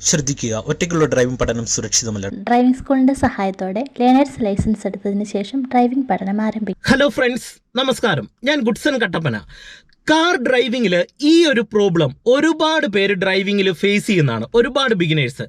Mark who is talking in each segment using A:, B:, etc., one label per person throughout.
A: ശ്രദ്ധിക്കുക. ഒറ്റയ്ക്കുള്ള ഡ്രൈവിംഗ് പഠനം സുരക്ഷിതമല്ല.
B: ഡ്രൈവിംഗ് സ്കൂളിന്റെ സഹായത്തോടെ ലേണേഴ്സ് ലൈസൻസ് എടുത്തതിന് ശേഷം ഡ്രൈവിംഗ് പഠനം ആരംഭിക്കും
C: ഹലോ ഫ്രണ്ട്സ് നമസ്കാരം. ഞാൻ ഗുഡ്സൺ കട്ടപ്പന. കാർ ഡ്രൈവിങ്ങിൽ ഈ ഒരു പ്രോബ്ലം ഒരുപാട് പേര് ഡ്രൈവിങ്ങിൽ ഫേസ് ചെയ്യുന്നതാണ്. ഒരുപാട് ബിഗിനേഴ്സ്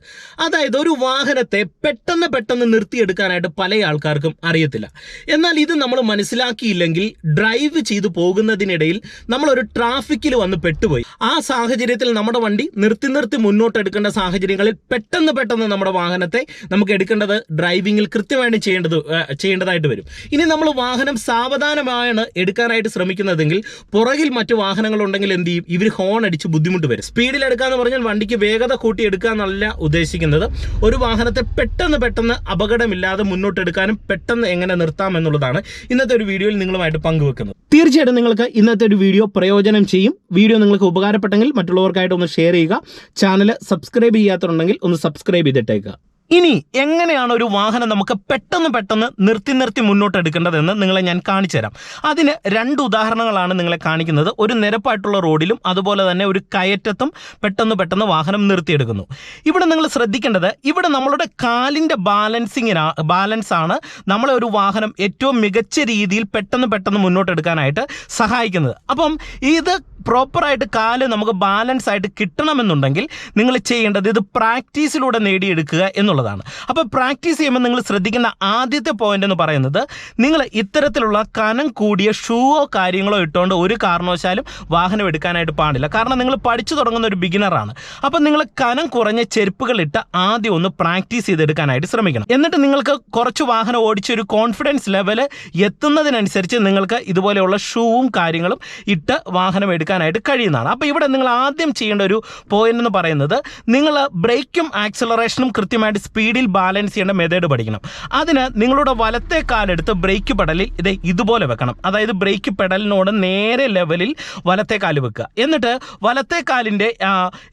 C: അതായത് ഒരു വാഹനത്തെ പെട്ടെന്ന് പെട്ടെന്ന് നിർത്തിയെടുക്കാനായിട്ട് പല ആൾക്കാർക്കും അറിയത്തില്ല. എന്നാൽ ഇത് നമ്മൾ മനസ്സിലാക്കിയില്ലെങ്കിൽ ഡ്രൈവ് ചെയ്തു പോകുന്നതിനിടയിൽ നമ്മളൊരു ട്രാഫിക്കിൽ വന്ന് പെട്ടുപോയി. ആ സാഹചര്യത്തിൽ നമ്മുടെ വണ്ടി നിർത്തി നിർത്തി മുന്നോട്ട് എടുക്കേണ്ട സാഹചര്യങ്ങളിൽ പെട്ടെന്ന് പെട്ടെന്ന് നമ്മുടെ വാഹനത്തെ നമുക്ക് എടുക്കേണ്ടത് ഡ്രൈവിങ്ങിൽ കൃത്യമായിട്ട് ചെയ്യേണ്ടത് ചെയ്യേണ്ടതായിട്ട് വരും. ഇനി നമ്മൾ വാഹനം സാവധാനമാണ് എടുക്കാനായിട്ട് ശ്രമിക്കുന്നതെങ്കിൽ പുറകിൽ മറ്റു വാഹനങ്ങൾ ഉണ്ടെങ്കിൽ എന്ത് ചെയ്യും? ഇവർ ഹോൺ അടിച്ച് ബുദ്ധിമുട്ട് വരും. സ്പീഡിൽ എടുക്കാന്ന് പറഞ്ഞാൽ വണ്ടിക്ക് വേഗത കൂട്ടി എടുക്കാന്നല്ല ഉദ്ദേശിക്കുന്നത്. ഒരു വാഹനത്തെ പെട്ടെന്ന് പെട്ടെന്ന് അപകടമില്ലാതെ മുന്നോട്ട് എടുക്കാനും പെട്ടെന്ന് എങ്ങനെ നിർത്താം എന്നുള്ളതാണ് ഇന്നത്തെ ഒരു വീഡിയോയിൽ നിങ്ങളുമായിട്ട് പങ്കുവെക്കുന്നത്. തീർച്ചയായിട്ടും നിങ്ങൾക്ക് ഇന്നത്തെ ഒരു വീഡിയോ പ്രയോജനം ചെയ്യും. വീഡിയോ നിങ്ങൾക്ക് ഉപകാരപ്പെട്ടെങ്കിൽ മറ്റുള്ളവർക്കായിട്ട് ഒന്ന് ഷെയർ ചെയ്യുക. ചാനൽ സബ്സ്ക്രൈബ് ചെയ്യാത്തുണ്ടെങ്കിൽ ഒന്ന് സബ്സ്ക്രൈബ് ചെയ്തിട്ടേക്കുക ഇനി എങ്ങനെയാണ് ഒരു വാഹനം നമുക്ക് പെട്ടെന്ന് പെട്ടെന്ന് നിർത്തി നിർത്തി മുന്നോട്ട് എടുക്കേണ്ടതെന്ന് നിങ്ങളെ ഞാൻ കാണിച്ചു തരാം. അതിന് രണ്ട് ഉദാഹരണങ്ങളാണ് നിങ്ങളെ കാണിക്കുന്നത്. ഒരു നിരപ്പായിട്ടുള്ള റോഡിലും അതുപോലെ തന്നെ ഒരു കയറ്റത്തും പെട്ടെന്ന് പെട്ടെന്ന് വാഹനം നിർത്തിയെടുക്കുന്നു. ഇവിടെ നിങ്ങൾ ശ്രദ്ധിക്കേണ്ടത് ഇവിടെ നമ്മളുടെ കാലിന്റെ ബാലൻസിങ്ങിനാ ബാലൻസ് ആണ് നമ്മളെ ഒരു വാഹനം ഏറ്റവും മികച്ച രീതിയിൽ പെട്ടെന്ന് പെട്ടെന്ന് മുന്നോട്ട് എടുക്കാനായിട്ട് സഹായിക്കുന്നത്. അപ്പം ഇത് പ്രോപ്പറായിട്ട് കാൽ നമുക്ക് ബാലൻസ് ആയിട്ട് കിട്ടണമെന്നുണ്ടെങ്കിൽ നിങ്ങൾ ചെയ്യേണ്ടത് ഇത് പ്രാക്ടീസിലൂടെ നേടിയെടുക്കുക എന്നുള്ളതാണ്. അപ്പോൾ പ്രാക്ടീസ് ചെയ്യുമ്പോൾ നിങ്ങൾ ശ്രദ്ധിക്കേണ്ട ആദ്യത്തെ പോയിന്റ് എന്ന് പറയുന്നത് നിങ്ങൾ ഇത്തരത്തിലുള്ള കനം കൂടിയ ഷൂവോ കാര്യങ്ങളോ ഇട്ടുകൊണ്ട് ഒരു കാരണവശാലും വാഹനം എടുക്കാനായിട്ട് പാടില്ല. കാരണം നിങ്ങൾ പഠിച്ചു തുടങ്ങുന്ന ഒരു ബിഗിനറാണ് അപ്പോൾ നിങ്ങൾ കനം കുറഞ്ഞ ചെരുപ്പുകൾ ഇട്ട് ആദ്യം ഒന്ന് പ്രാക്ടീസ് ചെയ്തെടുക്കാനായിട്ട് ശ്രമിക്കണം. എന്നിട്ട് നിങ്ങൾക്ക് കുറച്ച് വാഹനം ഓടിച്ച ഒരു കോൺഫിഡൻസ് ലെവൽ എത്തുന്നതിനനുസരിച്ച് നിങ്ങൾക്ക് ഇതുപോലെയുള്ള ഷൂവും കാര്യങ്ങളും ഇട്ട് വാഹനം എടുക്കാനായിട്ട് കഴിയുന്നതാണ്. അപ്പോൾ ഇവിടെ നിങ്ങൾ ആദ്യം ചെയ്യേണ്ട ഒരു പോയിന്റ് എന്ന് പറയുന്നത് നിങ്ങൾ ബ്രേക്കും ആക്സലറേഷനും കൃത്യമായിട്ട് സ്പീഡിൽ ബാലൻസ് ചെയ്യേണ്ട മെത്തേഡ് പഠിക്കണം. അതിന് നിങ്ങളുടെ വലത്തെ കാലെടുത്ത് ബ്രേക്ക് പെടലിൽ ഇത് ഇതുപോലെ വെക്കണം. അതായത് ബ്രേക്ക് പെടലിനോട് നേരെ ലെവലിൽ വലത്തെ കാൽ വെക്കുക. എന്നിട്ട് വലത്തെ കാലിന്റെ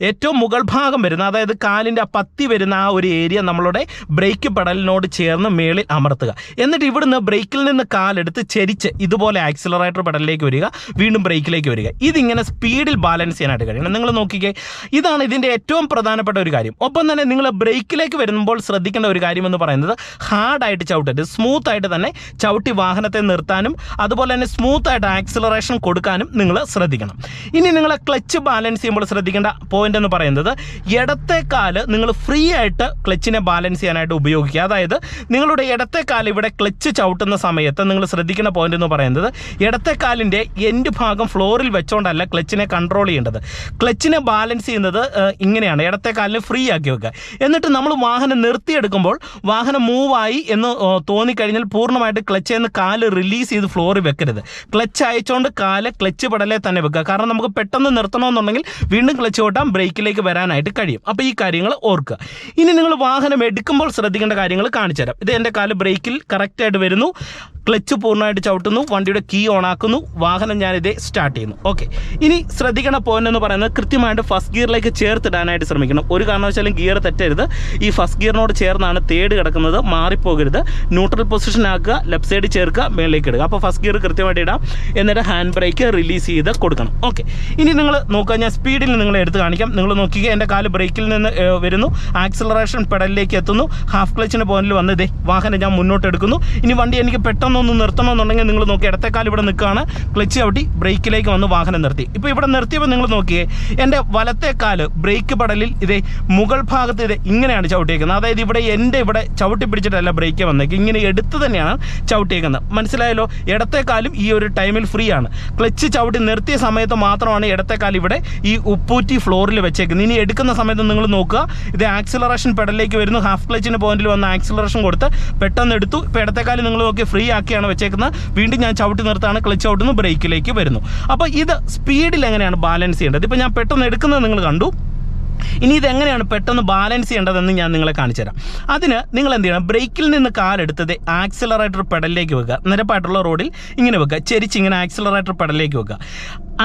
C: ഏറ്റവും മുകൾ ഭാഗം വരുന്ന അതായത് കാലിന്റെ പത്തി വരുന്ന ആ ഒരു ഏരിയ നമ്മളുടെ ബ്രേക്ക് പെടലിനോട് ചേർന്ന് മേളിൽ അമർത്തുക. എന്നിട്ട് ഇവിടുന്ന് ബ്രേക്കിൽ നിന്ന് കാലെടുത്ത് ചെരിച്ച് ഇതുപോലെ ആക്സിലറേറ്റർ പെടലിലേക്ക് വരിക. വീണ്ടും ബ്രേക്കിലേക്ക് വരിക. ഇതിങ്ങനെ സ്പീഡിൽ ബാലൻസ് ചെയ്യാനായിട്ട് കഴിയണം. നിങ്ങൾ നോക്കിക്കേ ഇതാണ് ഇതിന്റെ ഏറ്റവും പ്രധാനപ്പെട്ട ഒരു കാര്യം. ഒപ്പം തന്നെ നിങ്ങൾ ബ്രേക്കിലേക്ക് വരുമ്പോൾ ശ്രദ്ധിക്കേണ്ട ഒരു കാര്യം എന്ന് പറയുന്നത് ഹാർഡായിട്ട് ചവിട്ടരുത്. സ്മൂത്ത് ആയിട്ട് തന്നെ ചവിട്ടി വാഹനത്തെ നിർത്താനും അതുപോലെ തന്നെ സ്മൂത്ത് ആയിട്ട് ആക്സിലറേഷൻ കൊടുക്കാനും നിങ്ങൾ ശ്രദ്ധിക്കണം. ഇനി നിങ്ങൾ ക്ലച്ച് ബാലൻസ് ചെയ്യുമ്പോൾ ശ്രദ്ധിക്കേണ്ട പോയിന്റ് എന്ന് പറയുന്നത് ഇടത്തെ കാൽ നിങ്ങൾ ഫ്രീ ആയിട്ട് ക്ലച്ചിനെ ബാലൻസ് ചെയ്യാനായിട്ട് ഉപയോഗിക്കുക. അതായത് നിങ്ങളുടെ ഇടത്തെ കാൽ ഇവിടെ ക്ലച്ച് ചവിട്ടുന്ന സമയത്ത് നിങ്ങൾ ശ്രദ്ധിക്കുന്ന പോയിന്റ് എന്ന് പറയുന്നത് ഇടത്തെ കാലിന്റെ എൻഡ് ഭാഗം ഫ്ലോറിൽ വെച്ചുകൊണ്ടല്ല ക്ലച്ചിനെ കൺട്രോൾ ചെയ്യേണ്ടത്. ക്ലച്ചിനെ ബാലൻസ് ചെയ്യുന്നത് ഇങ്ങനെയാണ്. ഇടത്തെ കാലിനെ ഫ്രീ ആക്കി വെക്കുക. എന്നിട്ട് നമ്മൾ വാഹനം നിർത്തിയെടുക്കുമ്പോൾ വാഹനം മൂവായി എന്ന് തോന്നിക്കഴിഞ്ഞാൽ പൂർണമായിട്ട് ക്ലച്ചിൽ നിന്ന് കാൽ റിലീസ് ചെയ്ത് ഫ്ലോറിൽ വെക്കരുത്. ക്ലച്ച് അയച്ചുകൊണ്ട് കാൽ ക്ലച്ച് പടലെ തന്നെ വെക്കുക. കാരണം നമുക്ക് പെട്ടെന്ന് നിർത്തണമെന്നുണ്ടെങ്കിൽ വീണ്ടും ക്ലച്ച് കൂട്ടാൻ ബ്രേക്കിലേക്ക് വരാനായിട്ട് കഴിയും. അപ്പോൾ ഈ കാര്യങ്ങൾ ഓർക്കുക. ഇനി നിങ്ങൾ വാഹനം എടുക്കുമ്പോൾ ശ്രദ്ധിക്കേണ്ട കാര്യങ്ങൾ കാണിച്ചു തരാം ഇത് എന്റെ കാൽ ബ്രേക്കിൽ കറക്റ്റായിട്ട് വരുന്നു. ക്ലച്ച് പൂർണമായിട്ട് ചവിട്ടുന്നു വണ്ടിയുടെ കീ ഓൺ ആക്കുന്നു വാഹനം ഞാനിതേ സ്റ്റാർട്ട് ചെയ്യുന്നു. ഓക്കെ ഇനി ശ്രദ്ധിക്കണ പോയിന്റ് എന്ന് പറയുന്നത് കൃത്യമായിട്ട് ഫസ്റ്റ് ഗിയറിലേക്ക് ചേർത്തിടാനായിട്ട് ശ്രമിക്കണം. ഒരു കാരണവശാലും ഗിയർ തെറ്റരുത്. ഈ ഫസ്റ്റ് ഗിയറിനോട് ചേർന്നാണ് തേർഡ് കിടക്കുന്നത്. മാറിപ്പോകരുത്. ന്യൂട്രൽ പൊസിഷൻ ആക്കുക ലെഫ്റ്റ് സൈഡ് ചേർക്കുക മേളിലേക്ക് ഇടുക. അപ്പോൾ ഫസ്റ്റ് ഗിയർ കൃത്യമായിട്ട് ഇടാം. എന്നിട്ട് ഹാൻഡ് ബ്രേക്ക് റിലീസ് ചെയ്ത് കൊടുക്കണം. ഓക്കെ ഇനി നിങ്ങൾ നോക്കുക ഞാൻ സ്പീഡിൽ നിങ്ങളെ എടുത്ത് കാണിക്കാം. നിങ്ങൾ നോക്കിക്കുക എന്റെ കാൽ ബ്രേക്കിൽ നിന്ന് വരുന്നു. ആക്സിലറേഷൻ പെഡലിലേക്ക് എത്തുന്നു. ഹാഫ് ക്ലച്ചിന്റെ പോയിന്റിൽ വന്നതേ വാഹനം ഞാൻ മുന്നോട്ട് എടുക്കുന്നു ഇനി വണ്ടി എനിക്ക് പെട്ടെന്നൊന്ന് നിർത്തണമെന്നുണ്ടെങ്കിൽ നിങ്ങൾ നോക്കി ഇടത്തെ കാൽ ഇവിടെ നിൽക്കുകയാണ്. ക്ലച്ച് ചവിട്ടി ബ്രേക്കിലേക്ക് വന്ന് വാഹനം നിർത്തി. ഇപ്പോൾ ഇവിടെ നിർത്തിയപ്പോൾ നിങ്ങൾ നോക്കിയേ എന്റെ വലത്തെ കാൽ ബ്രേക്ക് പടലിൽ ഇതേ മുകൾ ഭാഗത്ത് ഇത് ഇങ്ങനെയാണ് ചവിട്ടിയേക്കുന്നത്. അതായത് ഇവിടെ എന്റെ ഇവിടെ ചവിട്ടി പിടിച്ചിട്ടല്ല ബ്രേക്ക് വന്നേക്ക് ഇങ്ങനെ എടുത്ത് തന്നെയാണ് ചവിട്ടിയേക്കുന്നത്. മനസ്സിലായല്ലോ? ഇടത്തേക്കാലും കാലും ഈ ഒരു ടൈമിൽ ഫ്രീ ആണ്. ക്ലച്ച് ചവിട്ടി നിർത്തിയ സമയത്ത് മാത്രമാണ് ഇടത്തെ കാൽ ഇവിടെ ഈ ഉപ്പൂറ്റി ഫ്ലോറിൽ വെച്ചേക്കുന്നത്. ഇനി എടുക്കുന്ന സമയത്ത് നിങ്ങൾ നോക്കുക. ഇത് ആക്സിലറേഷൻ പെടലിലേക്ക് വരുന്നു. ഹാഫ് ക്ലച്ചിന്റെ പോയിന്റിൽ വന്ന് ആക്സിലറേഷൻ കൊടുത്ത് പെട്ടെന്ന് എടുത്തു. ഇപ്പോൾ ഇടത്തെ കാൽ നിങ്ങൾ നോക്കി ഫ്രീ ആക്കിയാണ് വെച്ചേക്കുന്നത്. വീണ്ടും ഞാൻ ചവിട്ടി നിർത്താണ് ക്ലച്ച് ചവിട്ടുന്നു ബ്രേക്കിലേക്ക് വരുന്നു. അപ്പോൾ ഇത് സ്പീഡിൽ എങ്ങനെയാണ് ബാലൻസ് ചെയ്യേണ്ടത്? ഇപ്പോൾ ഞാൻ പെട്ടെന്ന് എടുക്കുന്നത് നിങ്ങൾ കണ്ടു. ഇനി ഇതെങ്ങനെയാണ് പെട്ടെന്ന് ബാലൻസ് ചെയ്യേണ്ടതെന്ന് ഞാൻ നിങ്ങളെ കാണിച്ചുതരാം അതിന് നിങ്ങൾ എന്ത് ചെയ്യണം? ബ്രേക്കിൽ നിന്ന് കാലെടുത്തത് ആക്സിലറേറ്റർ പെഡലിലേക്ക് വെക്കുക. നിരപ്പായിട്ടുള്ള റോഡിൽ ഇങ്ങനെ വെക്കുക. ചെരിച്ച് ഇങ്ങനെ ആക്സിലറേറ്റർ പെഡലിലേക്ക് വെക്കുക.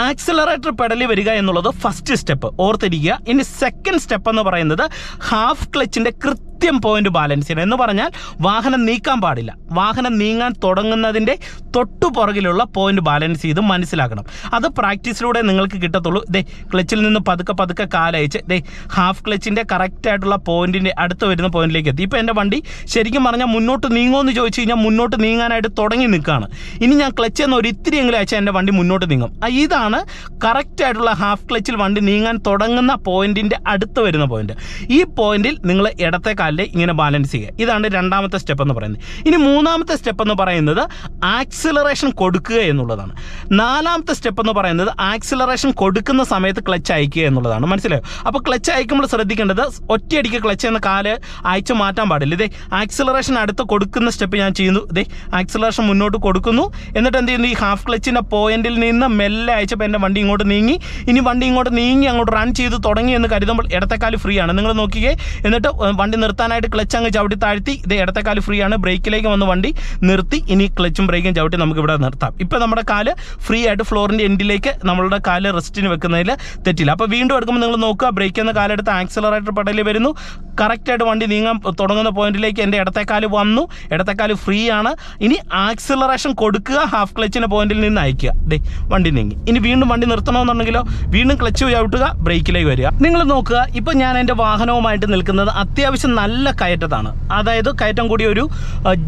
C: ആക്സിലറേറ്റർ പെഡലിൽ വരിക എന്നുള്ളത് ഫസ്റ്റ് സ്റ്റെപ്പ് ഓർത്തിരിക്കുക. ഇനി സെക്കൻഡ് സ്റ്റെപ്പ് എന്ന് പറയുന്നത് ഹാഫ് ക്ലച്ചിന്റെ കൃത്യ കൃത്യം പോയിന്റ് ബാലൻസ് ചെയ്യണം. എന്ന് പറഞ്ഞാൽ വാഹനം നീക്കാൻ പാടില്ല. വാഹനം നീങ്ങാൻ തുടങ്ങുന്നതിന്റെ തൊട്ടു പുറകിലുള്ള പോയിന്റ് ബാലൻസ് ചെയ്ത് മനസ്സിലാക്കണം. അത് പ്രാക്ടീസിലൂടെ നിങ്ങൾക്ക് കിട്ടത്തുള്ളൂ. ദേ ക്ലച്ചിൽ നിന്ന് പതുക്കെ പതുക്കെ കാലയച്ച് ദേ ഹാഫ് ക്ലച്ചിന്റെ കറക്റ്റായിട്ടുള്ള പോയിന്റിന്റെ അടുത്ത് വരുന്ന പോയിന്റിലേക്ക് എത്തി. ഇപ്പോൾ എന്റെ വണ്ടി ശരിക്കും പറഞ്ഞാൽ മുന്നോട്ട് നീങ്ങുമോ എന്ന് ചോദിച്ചു കഴിഞ്ഞാൽ മുന്നോട്ട് നീങ്ങാനായിട്ട് തുടങ്ങി നിൽക്കുകയാണ് ഇനി ഞാൻ ക്ലച്ച് എന്ന് ഒരു ഇത്തിരിയെങ്കിലും അയച്ചാൽ എന്റെ വണ്ടി മുന്നോട്ട് നീങ്ങും. ഇതാണ് കറക്റ്റായിട്ടുള്ള ഹാഫ് ക്ലച്ചിൽ വണ്ടി നീങ്ങാൻ തുടങ്ങുന്ന പോയിന്റിന്റെ അടുത്ത് വരുന്ന പോയിന്റ് ഈ പോയിന്റിൽ നിങ്ങൾ ഇടത്തെ കാലിൽ ഇങ്ങനെ ബാലൻസ് ചെയ്യുക ഇതാണ് രണ്ടാമത്തെ സ്റ്റെപ്പ് എന്ന് പറയുന്നത്. ഇനി മൂന്നാമത്തെ സ്റ്റെപ്പ് എന്ന് പറയുന്നത് ആക്സിലറേഷൻ കൊടുക്കുക എന്നുള്ളതാണ്. നാലാമത്തെ സ്റ്റെപ്പ് എന്ന് പറയുന്നത് ആക്സിലറേഷൻ കൊടുക്കുന്ന സമയത്ത് ക്ലച്ച് അയക്കുക എന്നുള്ളതാണ്. മനസ്സിലായോ? അപ്പോൾ ക്ലച്ച് അയക്കുമ്പോൾ ശ്രദ്ധിക്കേണ്ടത് ഒറ്റയടിക്ക് ക്ലച്ച് എന്ന കാൽ അയച്ചു മാറ്റാൻ പാടില്ല. ഇതേ ആക്സിലറേഷൻ അടുത്ത് കൊടുക്കുന്ന സ്റ്റെപ്പ് ഞാൻ ചെയ്യുന്നു. ഇതേ ആക്സിലറേഷൻ മുന്നോട്ട് കൊടുക്കുന്നു. എന്നിട്ട് എന്ത് ചെയ്യുന്നു? ഈ ഹാഫ് ക്ലച്ചിന്റെ പോയിന്റിൽ നിന്ന് മെല്ലെ അയച്ചപ്പോൾ എന്റെ വണ്ടി ഇങ്ങോട്ട് നീങ്ങി. ഇനി വണ്ടി ഇങ്ങോട്ട് നീങ്ങി അങ്ങോട്ട് റൺ ചെയ്ത് തുടങ്ങി എന്ന് കരുതുമ്പോൾ ഇടത്തേക്കാൽ ഫ്രീ ആണ്. നിങ്ങൾ നോക്കിയേ എന്നിട്ട് വണ്ടി നിർത്താനായിട്ട് ക്ലച്ച് അങ്ങ് ചവിട്ടി താഴ്ത്തി. ഇത് കാൽ ഫ്രീ ആണ്. ബ്രേക്കിലേക്ക് വന്ന് വണ്ടി നിർത്തി. ഇനി ക്ലച്ചും ബ്രേക്കും ചവിട്ടി നമുക്ക് ഇവിടെ നിർത്താം. ഇപ്പം നമ്മുടെ കാൽ ഫ്രീ ആയിട്ട് ഫ്ലോറിന്റെ എൻഡിലേക്ക് നമ്മളുടെ കാൽ റെസ്റ്റിന് വെക്കുന്നതിൽ തെറ്റില്ല. അപ്പോൾ വീണ്ടും എടുക്കുമ്പോൾ നിങ്ങൾ നോക്കുക. ബ്രേക്ക് എന്ന കാലെടുത്ത് ആക്സിലറേറ്റർ പടലിൽ വരുന്നു. കറക്റ്റായിട്ട് വണ്ടി നീങ്ങാൻ തുടങ്ങുന്ന പോയിന്റിലേക്ക് എന്റെ ഇടത്തേക്കാൽ വന്നു. ഇടത്തേക്കാൽ ഫ്രീ ആണ്. ഇനി ആക്സിലറേഷൻ കൊടുക്കുക ഹാഫ് ക്ലച്ചിന്റെ പോയിന്റിൽ നിന്ന് അയക്കുക. ദേ വണ്ടി നീങ്ങി. ഇനി വീണ്ടും വണ്ടി നിർത്തണമെന്നുണ്ടെങ്കിലോ വീണ്ടും ക്ലച്ച് ചവിട്ടുക ബ്രേക്കിലേക്ക് വരിക. നിങ്ങൾ നോക്കുക ഇപ്പം ഞാൻ എന്റെ വാഹനവുമായിട്ട് നിൽക്കുന്നത് അത്യാവശ്യം നല്ല കയറ്റത്താണ്. അതായത് കയറ്റം കൂടി ഒരു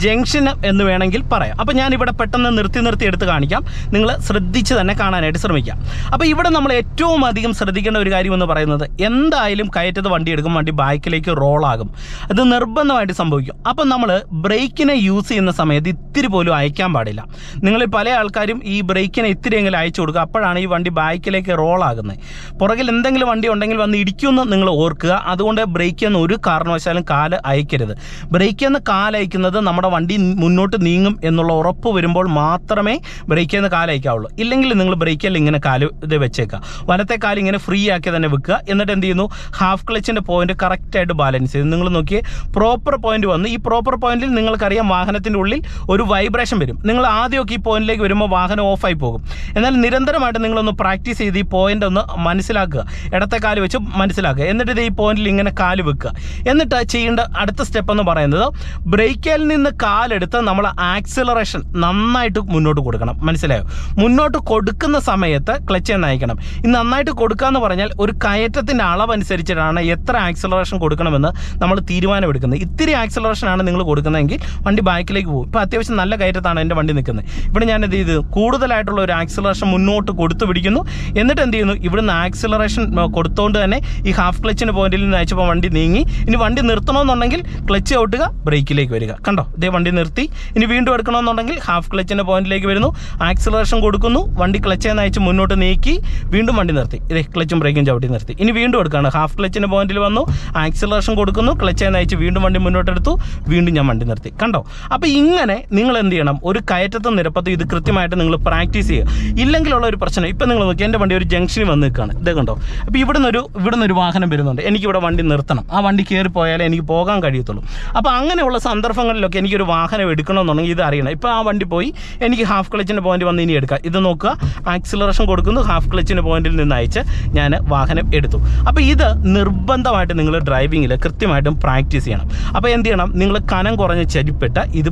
C: ജംഗ്ഷൻ എന്ന് വേണമെങ്കിൽ പറയാം. അപ്പോൾ ഞാൻ ഇവിടെ പെട്ടെന്ന് നിർത്തി നിർത്തി എടുത്ത് കാണിക്കാം. നിങ്ങൾ ശ്രദ്ധിച്ച് തന്നെ കാണാനായിട്ട് ശ്രമിക്കാം. അപ്പോൾ ഇവിടെ നമ്മൾ ഏറ്റവും അധികം ശ്രദ്ധിക്കേണ്ട ഒരു കാര്യം എന്ന് പറയുന്നത് എന്തായാലും കയറ്റത്ത് വണ്ടി എടുക്കും വണ്ടി ബാക്കിലേക്ക് റോളാകും അത് നിർബന്ധമായിട്ട് സംഭവിക്കും. അപ്പം നമ്മൾ ബ്രേക്കിനെ യൂസ് ചെയ്യുന്ന സമയത്ത് ഇത്തിരി പോലും അയക്കാൻ പാടില്ല. നിങ്ങൾ പല ആൾക്കാരും ഈ ബ്രേക്കിനെ ഇത്തിരിയെങ്കിലും അയച്ചു കൊടുക്കുക. അപ്പോഴാണ് ഈ വണ്ടി ബാക്കിലേക്ക് റോളാകുന്നത് പുറകിൽ എന്തെങ്കിലും വണ്ടി ഉണ്ടെങ്കിൽ വന്ന് ഇടിക്കുമെന്ന് നിങ്ങൾ ഓർക്കുക. അതുകൊണ്ട് ബ്രേക്ക് എന്ന് ഒരു കാരണവശാലും കാൽ അയക്കരുത്. ബ്രേക്ക് എന്ന് കാലയക്കുന്നത് നമ്മുടെ വണ്ടി മുന്നോട്ട് നീങ്ങും എന്നുള്ള ഉറപ്പ് വരുമ്പോൾ മാത്രമേ ബ്രേക്ക് എന്ന് കാലയക്കാവുള്ളൂ ഇല്ലെങ്കിൽ നിങ്ങൾ ബ്രേക്കിൽ ഇങ്ങനെ കാൽ ഇത് വെച്ചേക്കുക. വലത്തെ കാൽ ഇങ്ങനെ ഫ്രീ ആക്കി തന്നെ വെക്കുക. എന്നിട്ട് എന്ത് ചെയ്യുന്നു? ഹാഫ് ക്ലച്ചിന്റെ പോയിന്റ് കറക്റ്റായിട്ട് ബാലൻസ് ചെയ്ത് നിങ്ങൾ നോക്കിയേ പ്രോപ്പർ പോയിന്റ് വന്ന് ഈ പ്രോപ്പർ പോയിന്റിൽ നിങ്ങൾക്കറിയാം വാഹനത്തിന്റെ ഉള്ളിൽ ഒരു വൈബ്രേഷൻ വരും. നിങ്ങൾ ആദ്യമൊക്കെ ഈ പോയിന്റിലേക്ക് വരുമ്പോൾ വാഹനം ഓഫായി പോകും. എന്നാൽ നിരന്തരമായിട്ട് നിങ്ങളൊന്ന് പ്രാക്ടീസ് ചെയ്ത് ഈ പോയിന്റ് ഒന്ന് മനസ്സിലാക്കുക. ഇടത്തെ കാൽ വെച്ച് മനസ്സിലാക്കുക. എന്നിട്ട് ഇത് ഈ പോയിന്റിൽ ഇങ്ങനെ കാൽ വെക്കുക. എന്നിട്ട് ചെയ്യേണ്ട അടുത്ത സ്റ്റെപ്പ് എന്ന് പറയുന്നത് ബ്രേക്കിൽ നിന്ന് കാലെടുത്ത് നമ്മൾ ആക്സിലറേഷൻ നന്നായിട്ട് മുന്നോട്ട് കൊടുക്കണം. മനസ്സിലായോ? മുന്നോട്ട് കൊടുക്കുന്ന സമയത്ത് ക്ലച്ച് നയിക്കണം ഈ നന്നായിട്ട് കൊടുക്കുക എന്ന് പറഞ്ഞാൽ ഒരു കയറ്റത്തിന്റെ അളവനുസരിച്ചിട്ടാണ് എത്ര ആക്സിലറേഷൻ കൊടുക്കണമെന്ന് നമ്മൾ തീരുമാനമെടുക്കുന്നത്. ഇത്തിരി ആക്സിലറേഷൻ ആണ് നിങ്ങൾ കൊടുക്കുന്നതെങ്കിൽ വണ്ടി ബാക്കിലേക്ക് പോകും. ഇപ്പോൾ അത്യാവശ്യം നല്ല കയറ്റത്താണ് എന്റെ വണ്ടി നിൽക്കുന്നത്. ഇവിടെ ഞാൻ എന്ത് ചെയ്ത്? കൂടുതലായിട്ടുള്ള ഒരു ആക്സലറേഷൻ മുന്നോട്ട് കൊടുത്തു പിടിക്കുന്നു. എന്നിട്ട് എന്ത് ചെയ്യുന്നു? ഇവിടുന്ന് ആക്സലറേഷൻ കൊടുത്തുകൊണ്ട് തന്നെ ഈ ഹാഫ് ക്ലച്ചിന് പോയിന്റിൽ നിന്ന് അയച്ചപ്പോൾ വണ്ടി നീങ്ങി. ഇനി വണ്ടി നിർത്തണമെന്നുണ്ടെങ്കിൽ ക്ലച്ച് ഔട്ടുക ബ്രേക്കിലേക്ക് വരിക. കണ്ടോ? ഇതേ വണ്ടി നിർത്തി. ഇനി വീണ്ടും എടുക്കണമെന്നുണ്ടെങ്കിൽ ഹാഫ് ക്ലച്ചിന്റെ പോയിന്റിലേക്ക് വരുന്നു. ആക്സലറേഷൻ കൊടുക്കുന്നു. വണ്ടി ക്ലച്ച് എന്ന് അയച്ച് മുന്നോട്ട് നീക്കി. വീണ്ടും വണ്ടി നിർത്തി. ഇതേ ക്ലച്ചും ബ്രേക്കും ചവിട്ടി നിർത്തി. ഇനി വീണ്ടും എടുക്കുകയാണ്. ഹാഫ് ക്ലച്ചിന്റെ പോയിന്റിൽ വന്നു. ആക്സിലറേഷൻ കൊടുക്കുന്നു. ക്ലച്ച് അയച്ച് വീണ്ടും വണ്ടി മുന്നോട്ടെടുത്തു. വീണ്ടും ഞാൻ വണ്ടി നിർത്തി. കണ്ടോ? അപ്പോൾ ഇങ്ങനെ നിങ്ങൾ എന്ത് ചെയ്യണം? ഒരു കയറ്റത്തും നിരപ്പത്തും ഇത് കൃത്യമായിട്ട് നിങ്ങൾ പ്രാക്ടീസ് ചെയ്യുക. ഇല്ലെങ്കിലുള്ള ഒരു പ്രശ്നം. ഇപ്പം നിങ്ങൾ നോക്കി എന്റെ വണ്ടി ഒരു ജംഗ്ഷനിൽ വന്ന് നിൽക്കുകയാണ്. ഇത് കണ്ടോ? അപ്പോൾ ഇവിടുന്ന് ഒരു ഇവിടുന്ന് ഒരു വാഹനം വരുന്നുണ്ട്. എനിക്കിവിടെ വണ്ടി നിർത്തണം. ആ വണ്ടി കയറി പോയാലേ എനിക്ക് പോകാൻ കഴിയത്തുള്ളൂ. അപ്പോൾ അങ്ങനെയുള്ള സന്ദർഭങ്ങളിലൊക്കെ എനിക്കൊരു വാഹനം എടുക്കണമെന്നുണ്ടെങ്കിൽ ഇത് അറിയണം. ഇപ്പോൾ ആ വണ്ടി പോയി. എനിക്ക് ഹാഫ് ക്ലച്ചിന്റെ പോയിന്റ് വന്ന് ഇനി എടുക്കാം. ഇത് നോക്കുക. ആക്സിലറേഷൻ കൊടുക്കുന്നു. ഹാഫ് ക്ലച്ചിന്റെ പോയിന്റിൽ നിന്ന് അയച്ച് ഞാൻ വാഹനം എടുത്തു. അപ്പോൾ ഇത് നിർബന്ധമായിട്ട് നിങ്ങൾ ഡ്രൈവിങ്ങിൽ കൃത്യമായിട്ടും പ്രാക്ടീസ് ചെയ്യണം. അപ്പോൾ എന്ത് ചെയ്യണം? നിങ്ങൾ കനം കുറഞ്ഞ ചരിപ്പിട്ട് ഇത്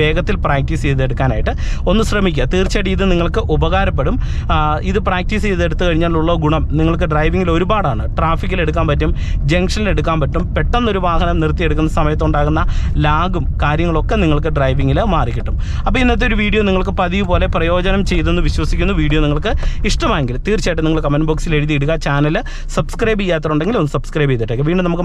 C: വേഗത്തിൽ പ്രാക്ടീസ് ചെയ്തെടുക്കാനായിട്ട് ഒന്ന് ശ്രമിക്കുക. തീർച്ചയായിട്ടും ഇത് നിങ്ങൾക്ക് ഉപകാരപ്പെടും. ഇത് പ്രാക്ടീസ് ചെയ്തെടുത്തു കഴിഞ്ഞാലുള്ള ഗുണം നിങ്ങൾക്ക് ഡ്രൈവിങ്ങിൽ ഒരുപാടാണ്. ട്രാഫിക്കിൽ എടുക്കാൻ പറ്റും ജംഗ്ഷനിൽ എടുക്കാൻ പറ്റും പെട്ടെന്നൊരു വാഹനം നിർത്തിയെടുക്കുന്ന സമയത്തുണ്ടാകുന്ന ലാഗും കാര്യങ്ങളൊക്കെ നിങ്ങൾക്ക് ഡ്രൈവിങ്ങിൽ മാറിക്കിട്ടും. അപ്പോൾ ഇന്നത്തെ ഒരു വീഡിയോ നിങ്ങൾക്ക് പതിവ് പോലെ പ്രയോജനം ചെയ്തെന്ന് വിശ്വസിക്കുന്നു. വീഡിയോ നിങ്ങൾക്ക് ഇഷ്ടമായെങ്കിൽ തീർച്ചയായിട്ടും നിങ്ങൾ കമന്റ് ബോക്സിൽ എഴുതിയിടുക. ചാനൽ സബ്സ്ക്രൈബ് ചെയ്യാത്തതുണ്ടെങ്കിൽ ഒന്ന് സബ്സ്ക്രൈബ് ചെയ്തിട്ടേക്ക്. വീണ്ടും നമുക്ക്